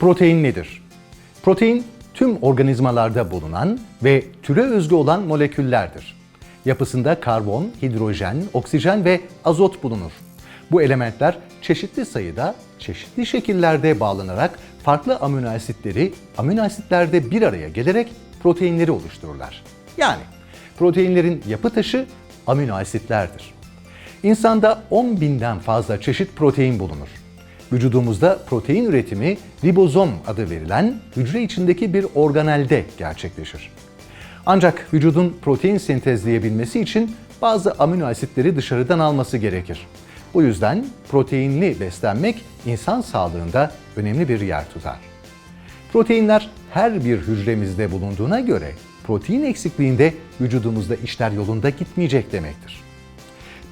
Protein nedir? Protein tüm organizmalarda bulunan ve türe özgü olan moleküllerdir. Yapısında karbon, hidrojen, oksijen ve azot bulunur. Bu elementler çeşitli sayıda, çeşitli şekillerde bağlanarak farklı amino asitleri amino asitlerde bir araya gelerek proteinleri oluştururlar. Yani proteinlerin yapı taşı amino asitlerdir. İnsanda 10 binden fazla çeşit protein bulunur. Vücudumuzda protein üretimi ribozom adı verilen hücre içindeki bir organelde gerçekleşir. Ancak vücudun protein sentezleyebilmesi için bazı amino asitleri dışarıdan alması gerekir. Bu yüzden proteinli beslenmek insan sağlığında önemli bir yer tutar. Proteinler her bir hücremizde bulunduğuna göre protein eksikliğinde vücudumuzda işler yolunda gitmeyecek demektir.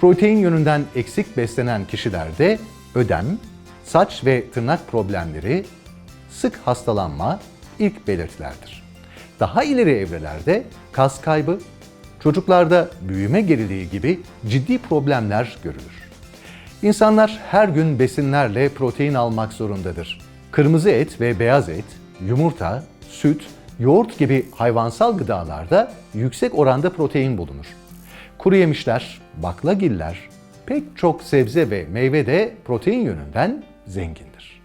Protein yönünden eksik beslenen kişilerde ödem, saç ve tırnak problemleri, sık hastalanma ilk belirtilerdir. Daha ileri evrelerde kas kaybı, çocuklarda büyüme geriliği gibi ciddi problemler görülür. İnsanlar her gün besinlerle protein almak zorundadır. Kırmızı et ve beyaz et, yumurta, süt, yoğurt gibi hayvansal gıdalarda yüksek oranda protein bulunur. Kuru yemişler, baklagiller, pek çok sebze ve meyve de protein yönünden zengindir.